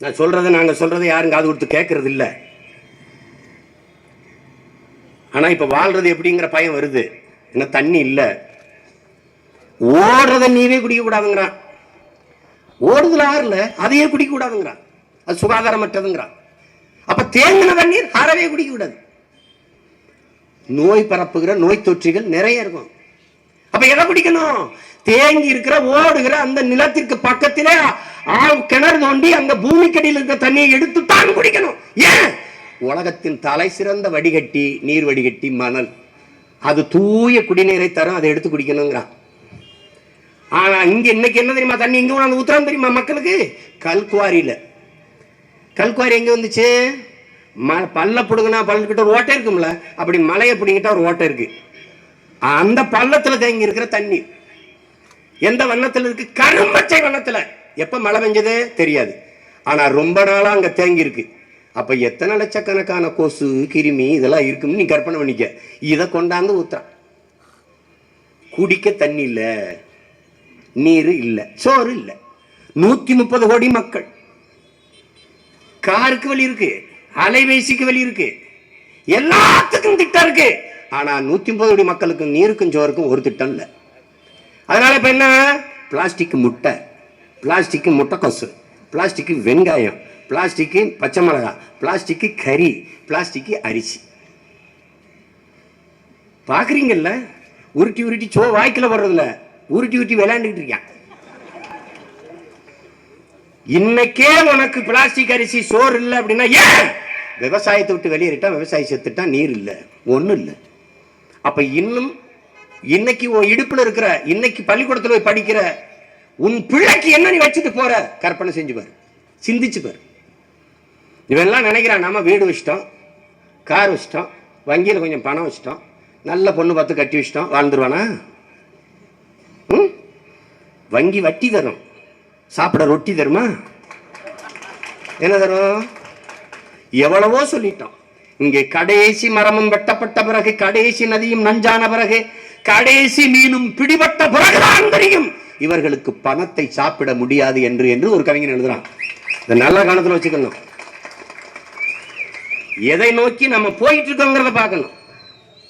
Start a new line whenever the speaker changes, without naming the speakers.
நான் சொல்றதை நாங்க சொல்றதை யாரும் காது கொடுத்து கேட்கறது இல்ல ஆனா இப்ப வாழ்றது எப்படிங்கிற பயம் வருது. என்ன தண்ணி இல்ல. ஓடுறத நீவே குடிக்க கூடாதுங்கிறான். ஓடுதுல ஆறுல அதையே குடிக்க கூடாதுங்கிறான். அது சுகாதாரமற்றதுங்கிறான். அப்ப தேங்கின தண்ணீர் அறவே குடிக்க கூடாது. நோய் பரப்புகிற நோய் தொற்றுகள் நிறைய இருக்கும். அப்ப எதை பிடிக்கணும்? தேங்கி இருக்கிற ஓடுகிற அந்த நிலத்திற்கு பக்கத்திலே கிணறு தோண்டி அந்த பூமிக்கடியில் இருக்கிற தண்ணியை எடுத்து தான் குடிக்கணும். ஏன்? உலகத்தின் தலை சிறந்த வடிகட்டி நீர் வடிகட்டி மணல். அது தூய குடிநீரை தரும் அதை எடுத்து குடிக்கணுங்கிறான். ஆனா இங்க இன்னைக்கு என்ன தெரியுமா தண்ணி? இங்க கொண்டாந்து ஊத்துறான் தெரியுமா மக்களுக்கு? கல்குவாரியில. கல்குவாரி எங்க வந்துச்சு? ம பல்ல பிடுங்கினா பல்லுக்கிட்ட ஒரு ஓட்டை இருக்கும்ல? அப்படி மலையை பிடிங்கிட்டா ஒரு ஓட்டை இருக்கு. அந்த பள்ளத்துல தேங்கி இருக்கிற தண்ணி. எந்த வண்ணத்துல இருக்கு? கரும்பச்சை வண்ணத்துல. எப்ப மழை பெஞ்சது? தெரியாது. ஆனா ரொம்ப நாளா அங்க தேங்கி இருக்கு. அப்ப எத்தனை லட்சக்கணக்கான கொசு கிருமி இதெல்லாம் இருக்குன்னு நீ கற்பனை பண்ணிக்க. இதை கொண்டாந்து ஊத்துறான். குடிக்க தண்ணி இல்ல. நீர் இல்லை. சோறு இல்லை. நூத்தி முப்பது கோடி மக்கள். காருக்கு வழி இருக்கு. அலைபேசிக்கு வழி இருக்கு. எல்லாத்துக்கும் திட்டம் இருக்கு. ஆனா நூத்தி முப்பது கோடி மக்களுக்கும் நீருக்கும் சோறுக்கும் ஒரு திட்டம் இல்லை. அதனால இப்போ என்ன? பிளாஸ்டிக் முட்டை. பிளாஸ்டிக் முட்டைக்கொசு பிளாஸ்டிக்கு வெங்காயம். பிளாஸ்டிக்கு பச்சை மிளகா. பிளாஸ்டிக்கு கறி. பிளாஸ்டிக்கு அரிசி. பார்க்குறீங்கல்ல உருட்டி உருட்டி சோ வாய்க்கில் வர்றதில்ல உருட்டி உருட்டி விளையாண்டுக்கிட்டு இருக்கான் இன்னைக்கே உனக்கு பிளாஸ்டிக் அரிசி சோறு இல்லை அப்படின்னா ஏன்? விவசாயத்தை விட்டு வெளியேறிட்டா விவசாயி செத்துட்டா நீர் இல்லை. ஒண்ணும் இல்லை. அப்ப இன்னும் இன்னைக்கு உன் இடுப்புல இருக்கிற இன்னைக்கு பள்ளிக்கூடத்துல போய் படிக்கிற உன் பிள்ளைக்கு என்ன நீ வச்சுட்டு போற? கற்பனை செஞ்சு பாரு. சிந்திச்சு பாரு. இவெல்லாம் நினைக்கிறான் நம்ம வீடு வச்சிட்டோம் கார் வச்சிட்டோம் வங்கியில் கொஞ்சம் பணம் வச்சிட்டோம் நல்ல பொண்ணு பார்த்து கட்டி வச்சிட்டோம் வாழ்ந்துருவானா? ம்? வங்கி வட்டி தரும். சாப்பிட ரொட்டி தருமா? என்ன தரும்? எவ்வளவோ சொல்லிட்டோம். இங்கே கடைசி மரமும் வெட்டப்பட்ட பிறகு கடைசி நதியும் நஞ்சான பிறகு கடைசி மீனும் பிடிபட்ட பிறகுதான் தெரியும். இவர்களுக்கு பணத்தை சாப்பிட முடியாது என்று என்று ஒரு கவிஞன் எழுதுறான். இதை நல்ல கணத்துல வச்சுக்கணும் எதை நோக்கி நம்ம போயிட்டு இருக்கோங்கிறத பார்க்கணும்.